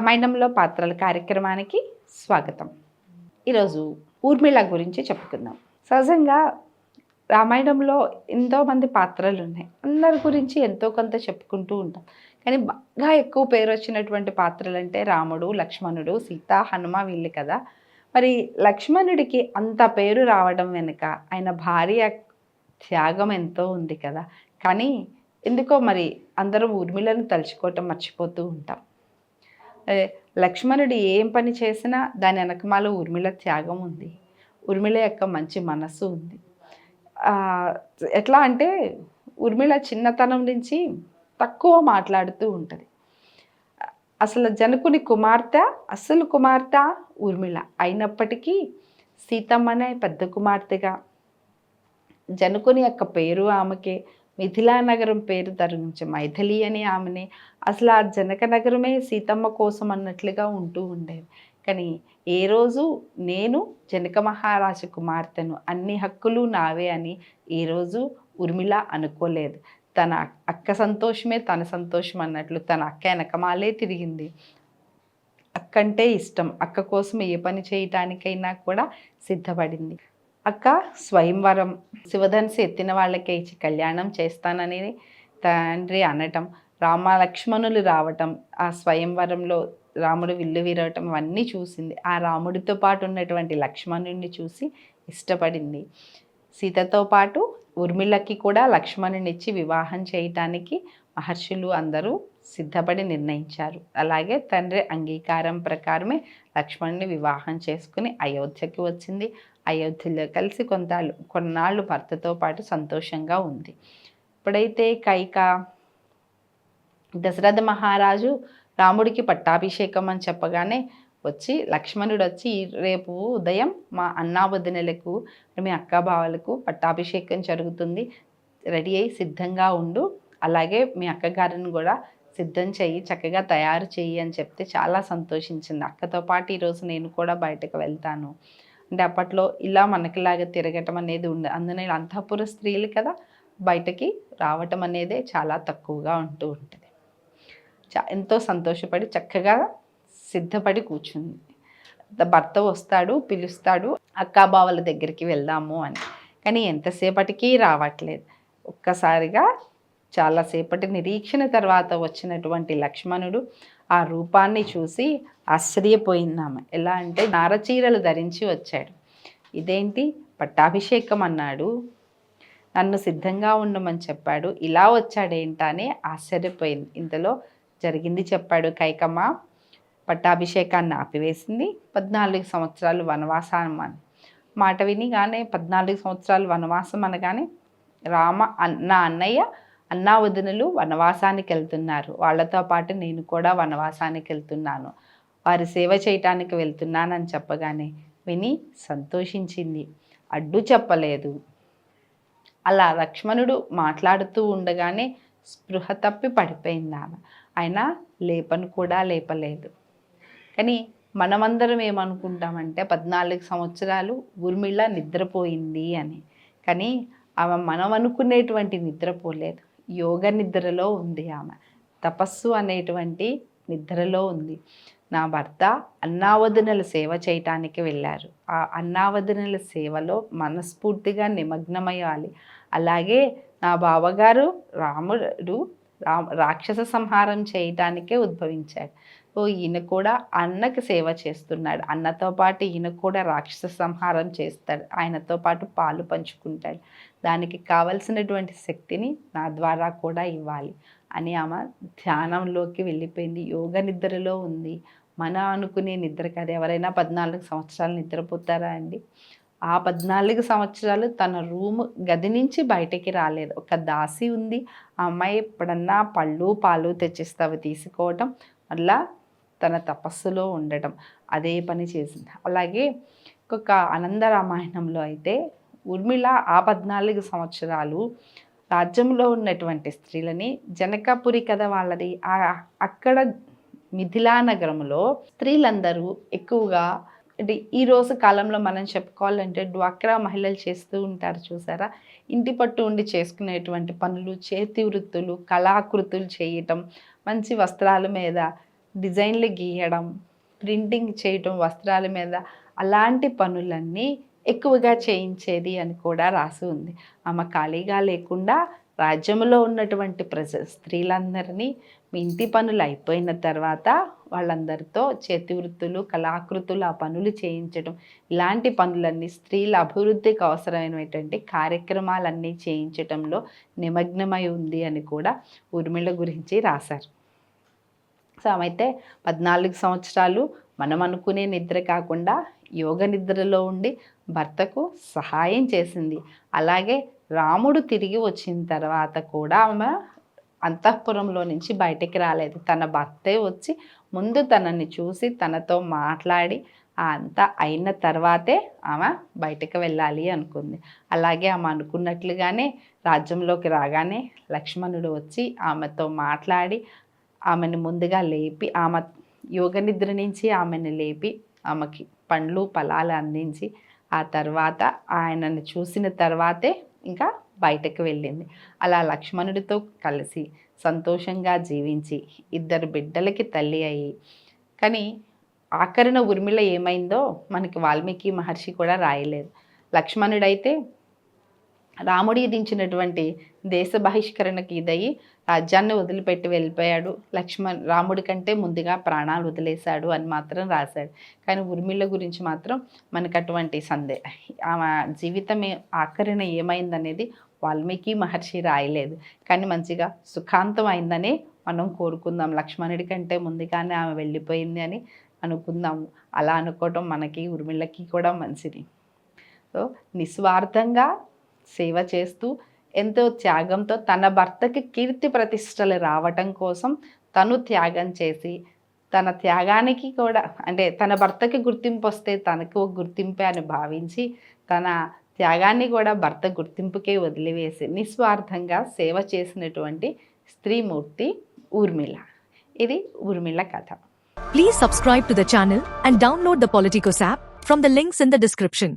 రామాయణంలో పాత్రల కార్యక్రమానికి స్వాగతం. ఈరోజు ఊర్మిళ గురించి చెప్పుకుందాం. సహజంగా రామాయణంలో ఎంతోమంది పాత్రలు ఉన్నాయి. అందరి గురించి ఎంతో కొంత చెప్పుకుంటూ ఉంటాం. కానీ బాగా ఎక్కువ పేరు వచ్చినటువంటి పాత్రలు అంటే రాముడు లక్ష్మణుడు సీత హనుమ వీళ్ళు కదా. మరి లక్ష్మణుడికి అంత పేరు రావడం వెనుక ఆయన భార్య త్యాగం ఎంతో ఉంది కదా. కానీ ఎందుకో మరి అందరూ ఊర్మిళను తలుచుకోవటం మర్చిపోతూ ఉంటాం. లక్ష్మణుడు ఏం పని చేసినా దాని వెనకమాల ఉర్మిళ త్యాగం ఉంది. ఉర్మిళ యొక్క మంచి మనస్సు ఉంది. ఎట్లా అంటే ఉర్మిళ చిన్నతనం నుంచి తక్కువ మాట్లాడుతూ ఉంటుంది. అసలు జనకుని కుమార్తె అసలు కుమార్తె ఉర్మిళ అయినప్పటికీ సీతమ్మనే పెద్ద కుమార్తెగా. జనకుని యొక్క పేరు ఆమెకే మిథిలా నగరం పేరు ధరించి మైథిలి అని ఆమెని అసలు ఆ జనక నగరమే సీతమ్మ కోసం అన్నట్లుగా ఉంటూ ఉండేది. కానీ ఏ రోజు నేను జనక మహారాజు కుమార్తెను అన్ని హక్కులు నావే అని ఏ రోజు ఉర్మిళ అనుకోలేదు. తన అక్క సంతోషమే తన సంతోషం అన్నట్లు తన అక్క వెనకమాలే తిరిగింది. అక్కంటే ఇష్టం. అక్క కోసం ఏ పని చేయటానికైనా కూడా సిద్ధపడింది. అక్క స్వయంవరం శివధనుసు ఎత్తిన వాళ్ళకే ఇచ్చి కళ్యాణం చేస్తానని తండ్రి అనటం రామ లక్ష్మణులు రావటం ఆ స్వయంవరంలో రాముడు విల్లు విరవటం అవన్నీ చూసింది. ఆ రాముడితో పాటు ఉన్నటువంటి లక్ష్మణుడిని చూసి ఇష్టపడింది. సీతతో పాటు ఉర్మిళకి కూడా లక్ష్మణుని ఇచ్చి వివాహం చేయటానికి మహర్షులు అందరూ సిద్ధపడి నిర్ణయించారు. అలాగే తండ్రి అంగీకారం ప్రకారమే లక్ష్మణుని వివాహం చేసుకుని అయోధ్యకి వచ్చింది. అయోధ్యలో కలిసి కొంత కొన్నాళ్ళు భర్తతో పాటు సంతోషంగా ఉంది. ఇప్పుడైతే కైక దశరథ మహారాజు రాముడికి పట్టాభిషేకం అని చెప్పగానే వచ్చి లక్ష్మణుడు వచ్చి రేపు ఉదయం మా అన్నా వదినలకు మీ అక్క బావలకు పట్టాభిషేకం జరుగుతుంది. రెడీ అయి సిద్ధంగా ఉండు. అలాగే మీ అక్కగారిని కూడా సిద్ధం చెయ్యి చక్కగా తయారు చెయ్యి అని చెప్తే చాలా సంతోషించింది. అక్కతో పాటు ఈరోజు నేను కూడా బయటకు వెళ్తాను. అంటే అప్పట్లో ఇలా మనకిలాగా తిరగటం అనేది ఉండే అందులో అంతఃపుర స్త్రీలు కదా బయటకి రావటం అనేదే చాలా తక్కువగా ఉంటూ ఉంటుంది. చా ఎంతో సంతోషపడి చక్కగా సిద్ధపడి కూర్చుంది. భర్త వస్తాడు పిలుస్తాడు అక్కా బావల దగ్గరికి వెళ్దాము అని. కానీ ఎంతసేపటికి రావట్లేదు. ఒక్కసారిగా చాలాసేపటి నిరీక్షణ తర్వాత వచ్చినటువంటి లక్ష్మణుడు ఆ రూపాన్ని చూసి ఆశ్చర్యపోయిందామె. ఎలా అంటే నారచీరలు ధరించి వచ్చాడు. ఇదేంటి? పట్టాభిషేకం అన్నాడు. నన్ను సిద్ధంగా ఉండమని చెప్పాడు. ఇలా వచ్చాడేంటా అని ఆశ్చర్యపోయింది. ఇంతలో జరిగింది చెప్పాడు కైకమ్మ. పట్టాభిషేకాన్ని ఆపివేసింది. పద్నాలుగు సంవత్సరాలు వనవాసం అని. మాట విని కానీ పద్నాలుగు సంవత్సరాలు వనవాసం అనగానే రామ అన్న నా అన్నయ్య అన్నా వదినలు వనవాసానికి వెళ్తున్నారు వాళ్ళతో పాటు నేను కూడా వనవాసానికి వెళ్తున్నాను వారి సేవ చేయటానికి వెళ్తున్నానని చెప్పగానే విని సంతోషించింది. అడ్డు చెప్పలేదు. అలా లక్ష్మణుడు మాట్లాడుతూ ఉండగానే స్పృహ తప్పి పడిపోయింది ఆమె. ఆయన లేపను కూడా లేపలేదు. కానీ మనమందరం ఏమనుకుంటామంటే పద్నాలుగు సంవత్సరాలు ఊర్మిళ నిద్రపోయింది అని. కానీ ఆమె మనం అనుకునేటువంటి నిద్రపోలేదు యోగ నిద్రలో ఉంది ఆమె. తపస్సు అనేటువంటి నిద్రలో ఉంది. నా భర్త అన్నావదనల సేవ చేయటానికి వెళ్ళారు. ఆ అన్నావదనల సేవలో మనస్ఫూర్తిగా నిమగ్నమయ్యాలి. అలాగే నా బావగారు రాముడు రా రాక్షస సంహారం చేయటానికే ఉద్భవించాడు ఓ ఈయన కూడా అన్నకి సేవ చేస్తున్నాడు. అన్నతో పాటు ఈయన కూడా రాక్షస సంహారం చేస్తాడు. ఆయనతో పాటు పాలు పంచుకుంటాడు. దానికి కావలసినటువంటి శక్తిని నా ద్వారా కూడా ఇవ్వాలి అని ఆమె ధ్యానంలోకి వెళ్ళిపోయింది. యోగ నిద్రలో ఉంది. మన అనుకునే నిద్ర కాదు. ఎవరైనా పద్నాలుగు సంవత్సరాలు నిద్రపోతారా అండి? ఆ పద్నాలుగు సంవత్సరాలు తన రూమ్ గది నుంచి బయటికి రాలేదు. ఒక దాసి ఉంది. ఆ అమ్మాయి ఎప్పుడన్నా పళ్ళు పాలు తెచ్చిస్తావు తీసుకోవటం మళ్ళా తన తపస్సులో ఉండటం. అదే పని చేసింది. అలాగే ఇంకొక ఆనంద రామాయణంలో అయితే ఉర్మిళ ఆ పద్నాలుగు సంవత్సరాలు రాజ్యంలో ఉన్నటువంటి స్త్రీలని జనకాపురి కథ వాళ్ళది. ఆ- అక్కడ మిథిలా నగరంలో స్త్రీలందరూ ఎక్కువగా అంటే ఈ రోజు కాలంలో మనం చెప్పుకోవాలంటే డ్వాక్రా మహిళలు చేస్తూ ఉంటారు చూసారా? ఇంటి పట్టు ఉండి చేసుకునేటువంటి పనులు చేతి వృత్తులు కళాకృతులు చేయటం మంచి వస్త్రాల మీద డిజైన్లు గీయడం ప్రింటింగ్ చేయటం వస్త్రాల మీద అలాంటి పనులన్నీ ఎక్కువగా చేయించేది అని కూడా రాసి ఉంది. ఆమె ఖాళీగా లేకుండా రాజ్యంలో ఉన్నటువంటి ప్రజ స్త్రీలందరినీ మీ ఇంటి పనులు అయిపోయిన తర్వాత వాళ్ళందరితో చేతి వృత్తులు కళాకృతులు ఆ పనులు చేయించడం ఇలాంటి పనులన్నీ స్త్రీల అభివృద్ధికి అవసరమైనటువంటి కార్యక్రమాలన్నీ చేయించటంలో నిమగ్నమై ఉంది అని కూడా ఊర్మిళ గురించి రాశారు. సో ఆమె అయితే పద్నాలుగు సంవత్సరాలు మనం అనుకునే నిద్ర కాకుండా యోగ నిద్రలో ఉండి భర్తకు సహాయం చేసింది. అలాగే రాముడు తిరిగి వచ్చిన తర్వాత కూడా ఆమె అంతఃపురంలో నుంచి బయటికి రాలేదు. తన భర్తే వచ్చి ముందు తనని చూసి తనతో మాట్లాడి ఆ అంతా అయిన తర్వాతే ఆమె బయటకు వెళ్ళాలి అనుకుంది. అలాగే ఆమె అనుకున్నట్లుగానే రాజ్యంలోకి రాగానే లక్ష్మణుడు వచ్చి ఆమెతో మాట్లాడి ఆమెను ముందుగా లేపి ఆమె యోగ నిద్ర నుంచి ఆమెను లేపి ఆమెకి పండ్లు ఫలాలు అందించి ఆ తర్వాత ఆయనను చూసిన తర్వాతే ఇంకా బయటకు వెళ్ళింది. అలా లక్ష్మణుడితో కలిసి సంతోషంగా జీవించి ఇద్దరు బిడ్డలకి తల్లి అయ్యి. కానీ ఆఖరిన ఉర్మిళ ఏమైందో మనకి వాల్మీకి మహర్షి కూడా రాయలేదు. లక్ష్మణుడైతే రాముడి దించినటువంటి దేశ బహిష్కరణకి ఇదయ్యి రాజ్యాన్ని వదిలిపెట్టి వెళ్ళిపోయాడు. లక్ష్మణ్ రాముడి కంటే ముందుగా ప్రాణాలు వదిలేశాడు అని మాత్రం రాశాడు. కానీ ఉర్మిళ్ళ గురించి మాత్రం మనకు అటువంటి సందే ఆమె జీవితం ఏ- ఆఖరిన ఏమైందనేది వాల్మీకి మహర్షి రాయలేదు. కానీ మంచిగా సుఖాంతం అయిందని మనం కోరుకుందాం. లక్ష్మణుడి కంటే ముందుగానే ఆమె వెళ్ళిపోయింది అని అనుకుందాము. అలా అనుకోవటం మనకి ఉర్మిళ్ళకి కూడా మంచిది. సో నిస్వార్థంగా సేవ చేస్తూ ఎంతో త్యాగంతో తన భర్తకి కీర్తి ప్రతిష్టలు రావటం కోసం తను త్యాగం చేసి తన త్యాగానికి కూడా అంటే తన భర్తకి గుర్తింపు వస్తే తనకు గుర్తింపే అని భావించి తన త్యాగాన్ని కూడా భర్త గుర్తింపుకే వదిలివేసి నిస్వార్థంగా సేవ చేసినటువంటి స్త్రీమూర్తి ఊర్మిళ. ఇది ఊర్మిళ కథ. Please subscribe to the channel and download the Politikos app from the links in the description